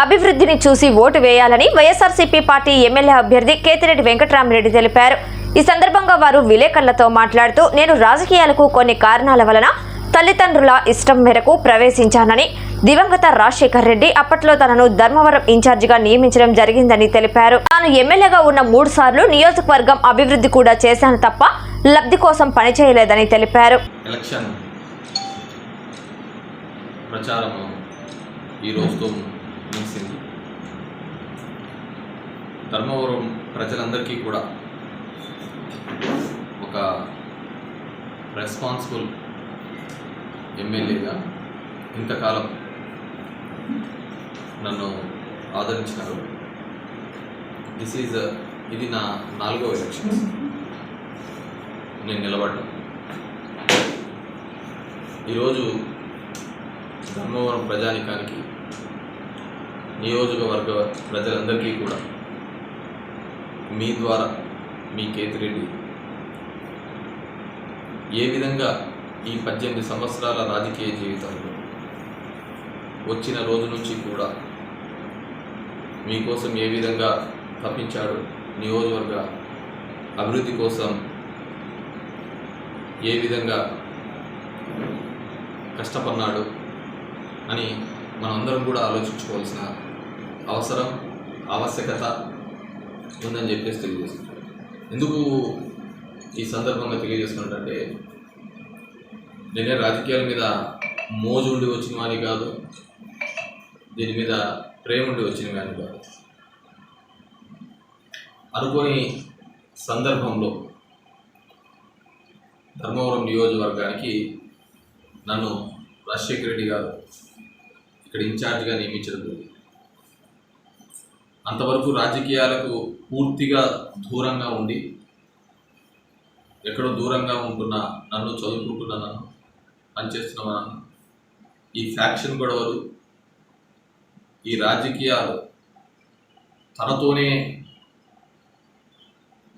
అభివృద్ధిని చూసి ఓటు వేయాలని వైఎస్ఆర్సీపీ పార్టీ ఎమ్మెల్యే అభ్యర్థి కేతిరెడ్డి వెంకటరామరెడ్డి తెలిపారు. ఈ సందర్భంగా వారు విలేకరులతో మాట్లాడుతూ నేను రాజకీయాలకు కొన్ని కారణాల వలన తల్లిదండ్రుల ఇష్టం మేరకు ప్రవేశించానని దివంగత రాజశేఖర్ రెడ్డి అప్పట్లో తనను ధర్మవరం ఇన్ఛార్జిగా నియమించడం జరిగిందని తెలిపారు. తాను ఎమ్మెల్యేగా ఉన్న మూడు సార్లు నియోజకవర్గం అభివృద్ధి కూడా చేశాను తప్ప లబ్ధి కోసం పనిచేయలేదని తెలిపారు. ఎలక్షన్ ఈ రోజుతో ముగిసింది ధర్మవరం ప్రజలందరికీ కూడా ఒక రెస్పాన్సిబుల్ ఎమ్మెల్యేగా ఇంతకాలం నన్ను ఆదరించినారు. దిస్ ఈజ్ ఇది నా నాలుగో ఎలక్షన్. నేను నిలబడ్డం ఈరోజు ధర్మవరం ప్రజానికానికి నియోజకవర్గ ప్రజలందరికీ కూడా మీ ద్వారా మీ కేతిరెడ్డి. ఏ విధంగా ఈ పద్దెనిమిది సంవత్సరాల రాజకీయ జీవితంలో వచ్చిన రోజు నుంచి కూడా మీకోసం ఏ విధంగా తప్పించాడు నియోజకవర్గ అభివృద్ధి కోసం ఏ విధంగా కష్టపడినాడు అని మనందరం కూడా ఆలోచించుకోవాల్సిన అవసరం ఆవశ్యకత ఉందని చెప్పేసి తెలియజేస్తున్నాను ఎందుకు ఈ సందర్భంగా తెలియజేస్తున్నట్టంటే నేనే రాజకీయాల మీద మోజు ఉండి వచ్చిన వాని కాదు దీని మీద ప్రేమ ఉండి వచ్చిన వాని కాదు. అనుకోని సందర్భంలో ధర్మవరం నియోజకవర్గానికి నన్ను రాజశేఖర రెడ్డి గారు ఇక్కడ ఇన్ఛార్జ్గా నియమించడం జరిగింది. అంతవరకు రాజకీయాలకు పూర్తిగా దూరంగా ఉండి ఎక్కడో దూరంగా ఉంటున్న నన్ను చదువుకుంటున్న నన్ను పనిచేస్తున్న నన్ను ఈ ఫ్యాక్షన్ గొడవలు ఈ రాజకీయాలు తనతోనే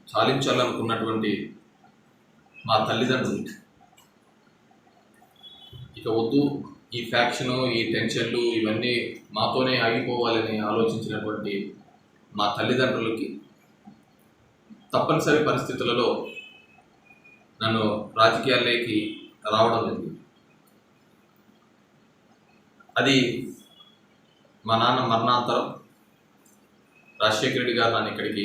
చాలించాలనుకున్నటువంటి మా తల్లిదండ్రులు. ఇక వద్దు ఈ ఫ్యాక్షను ఈ టెన్షన్లు ఇవన్నీ మాతోనే ఆగిపోవాలని ఆలోచించినటువంటి మా తల్లిదండ్రులకి తప్పనిసరి పరిస్థితులలో నన్ను రాజకీయాల్లోకి రావడం జరిగింది అది మా నాన్న మరణాంతరం రాజశేఖర రెడ్డి గారు నన్ను ఇక్కడికి